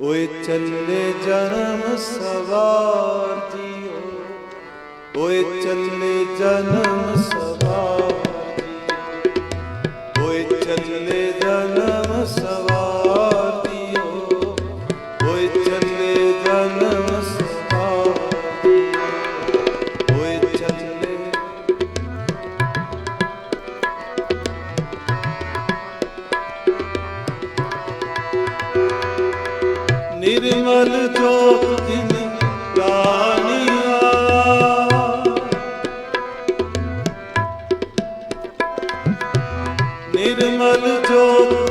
ਓਏ ਚੱਲੇ ਜਨਮ ਸਵਾਰ ਜੀਓ। ਓਏ ਚੱਲੇ ਜਨਮ ਸਵਾਰ ਨਿਰਮਲ ਜੋਤ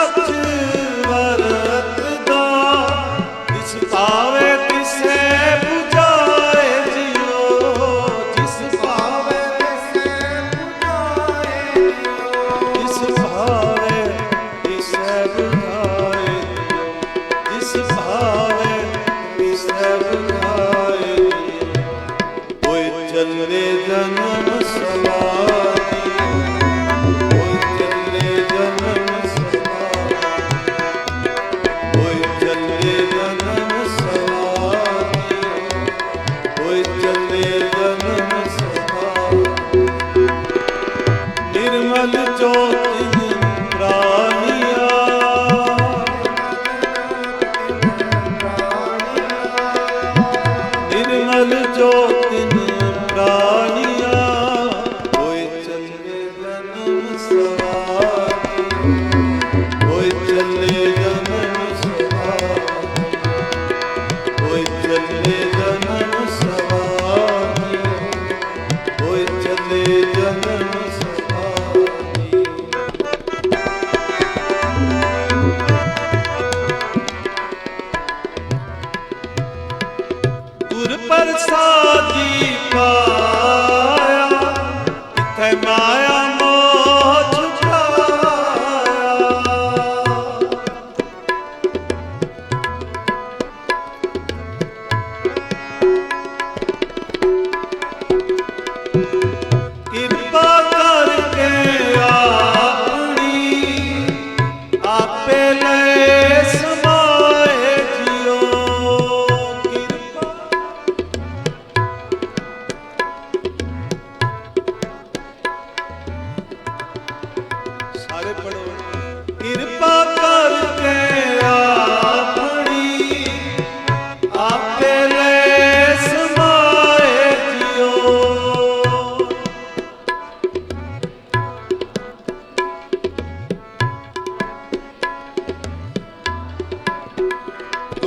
ਵਿੱਚ ਤੇ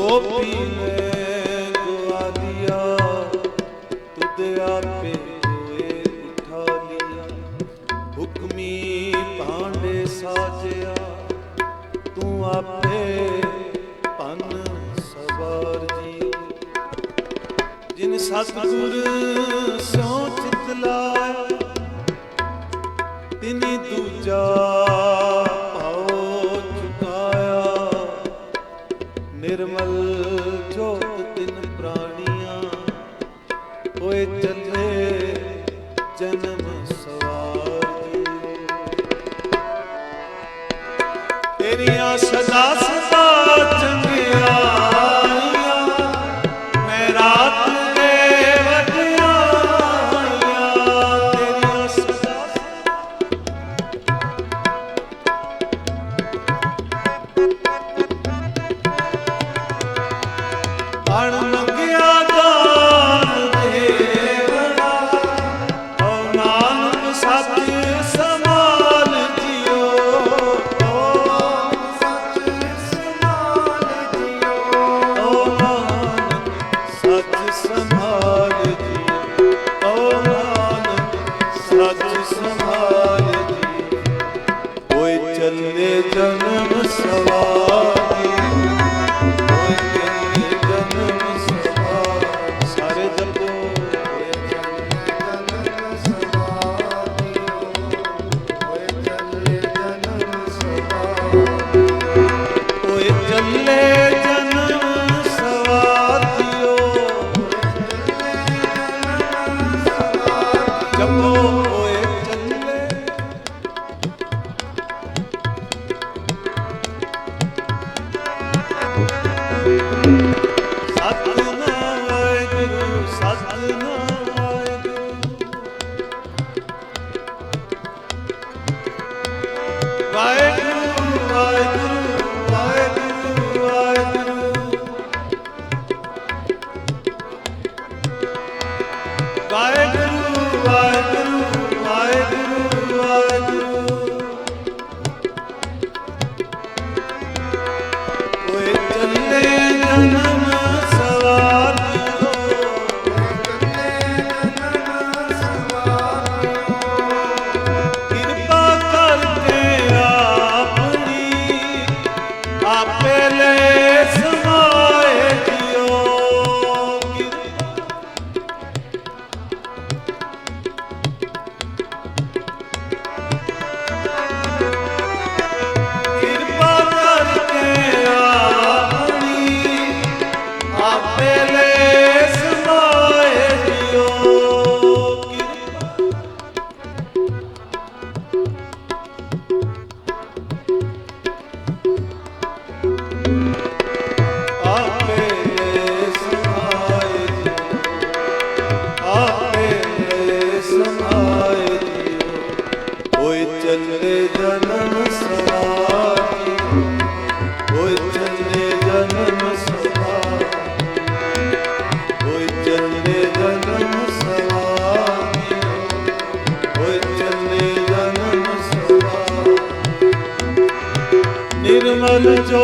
ਗੋਪੀ ਨੇ ਗੁਆਦੀਆ ਤੁਦੇ ਆਪੇ ਹੋਏ ਉਠਾ ਲਿਆ ਹੁਕਮੀ ਭਾਂਡੇ ਸਾਜਿਆ, ਤੂੰ ਆਪੇ ਪਨ ਸਵਾਰ ਜੀ ਜਿਨ ਸਤਗੁਰ ਸਿਉ ਚਿਤ ਲਾਇ ਤਿਨੀ ਦੂਜਾ ਕਲ ਜੋਤ ਪ੍ਰਾਣੀਆਂ ਹੋਏ ਚੰਦੇ ਜਨਮ ਸਵਾਰੀ ਤੇਰੀਆਂ ਸਦਾ ਜਪੋ ਓਏ ਚੱਲੇ ਸਤਨਾਮ ਵਾਹਿਗੁਰੂ ਸਤਨਾਮ ਵਾਹਿਗੁਰੂ ਵਾਹਿਗੁਰੂ। ਜੋ